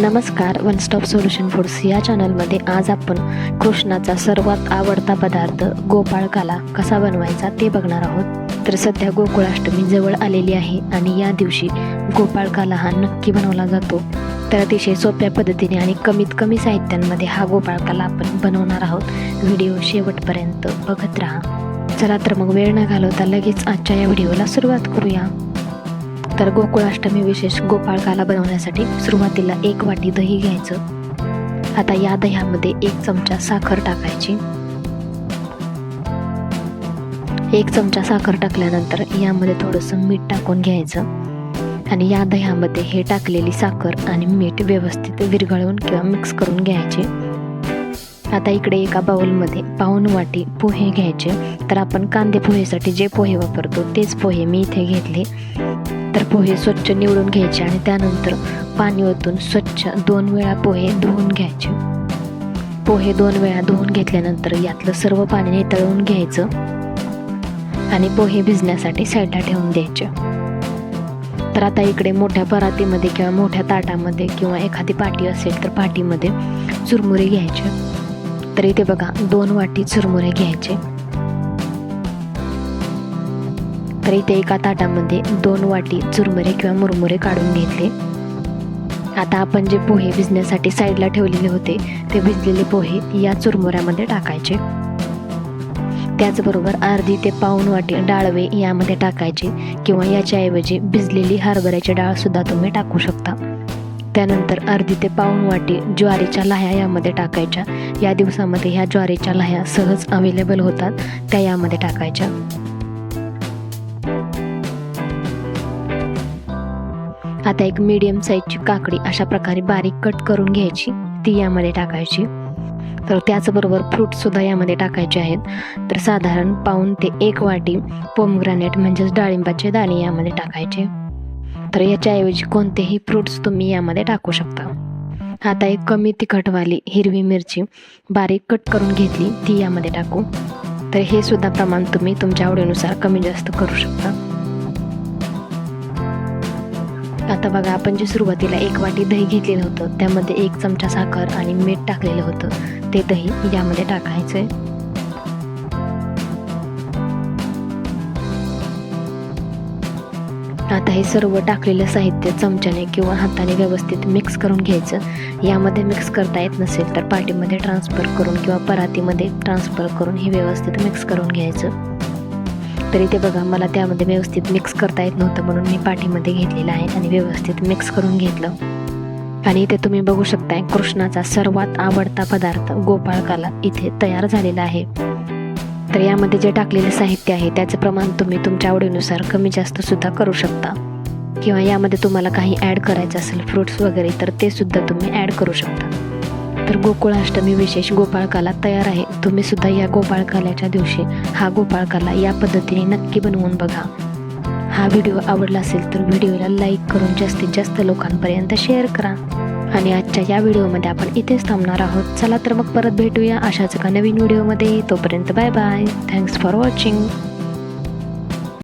नमस्कार one stop solution foods या चॅनलमध्ये आज आपण कृष्णाचा सर्वात आवडता पदार्थ गोपाळकाला कसा बनवायचा ते बघणार आहोत. तर सध्या गोकुळाष्टमी जवळ आलेली आहे आणि या दिवशी गोपाळकाला हा नक्की बनवला जातो. तर अतिशय सोप्या पद्धतीने आणि कमीत कमी साहित्यांमध्ये हा गोपाळकाला आपण बनवणार आहोत. व्हिडिओ शेवटपर्यंत बघत राहा. चला तर मग वेळ न घालवता लगेच आजच्या या व्हिडिओला सुरुवात करूया. तर गोकुळाष्टमी विशेष गोपाळकाला बनवण्यासाठी सुरुवातीला एक वाटी दही घ्यायचं. आता या दह्यामध्ये एक चमचा साखर टाकायची. एक चमचा साखर टाकल्यानंतर यामध्ये थोडंसं मीठ टाकून घ्यायचं. आणि या दह्यामध्ये हे टाकलेली साखर आणि मीठ व्यवस्थित विरघळवून किंवा मिक्स करून घ्यायचे. आता इकडे एका बाउलमध्ये पाऊन वाटी पोहे घ्यायचे. तर आपण कांदे पोहेसाठी जे पोहे वापरतो तेच पोहे मी इथे घेतले. तर पोहे स्वच्छ निवडून घ्यायचे आणि त्यानंतर पाणी ओतून स्वच्छ दोन वेळा पोहे धुवून घ्यायचे. पोहे दोन वेळा धुवून घेतल्यानंतर यातलं सर्व पाणी नितळवून घ्यायचं आणि पोहे भिजण्यासाठी साईडला ठेवून द्यायचे. तर आता इकडे मोठ्या परातीमध्ये किंवा मोठ्या ताटामध्ये किंवा एखादी पाटी असेल तर पाटीमध्ये चुरमुरे घ्यायचे. तर इथे बघा दोन वाटी चुरमुरे घ्यायचे. तर इथे एका ताटामध्ये दोन वाटी चुरमुरे किंवा मुरमुरे काढून घेतले. आता आपण जे पोहे भिजण्यासाठी साईडला ठेवलेले होते ते भिजलेले पोहे या चुरमुऱ्यामध्ये टाकायचे. त्याचबरोबर अर्धी ते पाऊन वाटी डाळवे यामध्ये टाकायचे किंवा याच्याऐवजी भिजलेली हरभऱ्याची डाळसुद्धा तुम्ही टाकू शकता. त्यानंतर अर्धी ते पाऊन वाटी ज्वारीच्या लाह्या यामध्ये टाकायच्या. या दिवसामध्ये ह्या ज्वारीच्या लाह्या सहज अवेलेबल होतात त्या यामध्ये टाकायच्या. आता एक मीडियम साईजची काकडी अशा प्रकारे बारीक कट करून घ्यायची. ती यामध्ये टाकायची. तर त्याचबरोबर फ्रूटसुद्धा यामध्ये टाकायचे आहेत. तर साधारण पाऊन ते एक वाटी पोमग्रॅनेट म्हणजेच डाळिंबाचे दाणे यामध्ये टाकायचे. तर याच्याऐवजी कोणतेही फ्रूट्स तुम्ही यामध्ये टाकू शकता. आता एक कमी तिखटवाली हिरवी मिरची बारीक कट करून घेतली ती यामध्ये टाकू. तर हे सुद्धा प्रमाण तुम्ही तुमच्या आवडीनुसार कमी जास्त करू शकता. आता बघा आपण जे सुरुवातीला एक वाटी दही घेतलेलं होतं त्यामध्ये एक चमचा साखर आणि मीठ टाकलेलं होतं. ते दही यामध्ये टाकायचं आहे आता हे सर्व टाकलेलं साहित्य चमच्याने किंवा हाताने व्यवस्थित मिक्स करून घ्यायचं. यामध्ये मिक्स करता येत नसेल तर पाटीमध्ये ट्रान्सफर करून किंवा परातीमध्ये ट्रान्सफर करून हे व्यवस्थित मिक्स करून घ्यायचं. तर इथे बघा मला त्यामध्ये व्यवस्थित मिक्स करता येत नव्हतं म्हणून मी पाठीमध्ये घेतलेलं आहे आणि व्यवस्थित मिक्स करून घेतलं. आणि इथे तुम्ही बघू शकताय कृष्णाचा सर्वात आवडता पदार्थ गोपाळकाला इथे तयार झालेला आहे. तर यामध्ये जे टाकलेले साहित्य आहे त्याचं प्रमाण तुम्ही तुमच्या आवडीनुसार कमी जास्त सुद्धा करू शकता. किंवा यामध्ये तुम्हाला काही ॲड करायचं असेल फ्रुट्स वगैरे तर ते सुद्धा तुम्ही ॲड करू शकता. तर गोकुळाष्टमी विशेष गोपाळकाला तयार आहे. तुम्ही सुद्धा या गोपाळकाल्याच्या दिवशी हा गोपाळकाला या पद्धतीने नक्की बनवून बघा. हा व्हिडिओ आवडला असेल तर व्हिडिओला लाईक करून जास्तीत जास्त लोकांपर्यंत शेअर करा. आणि आजच्या या व्हिडिओमध्ये आपण इथेच थांबणार आहोत. चला तर मग परत भेटूया अशाच एका नवीन व्हिडिओमध्ये. तोपर्यंत bye bye. Thanks for watching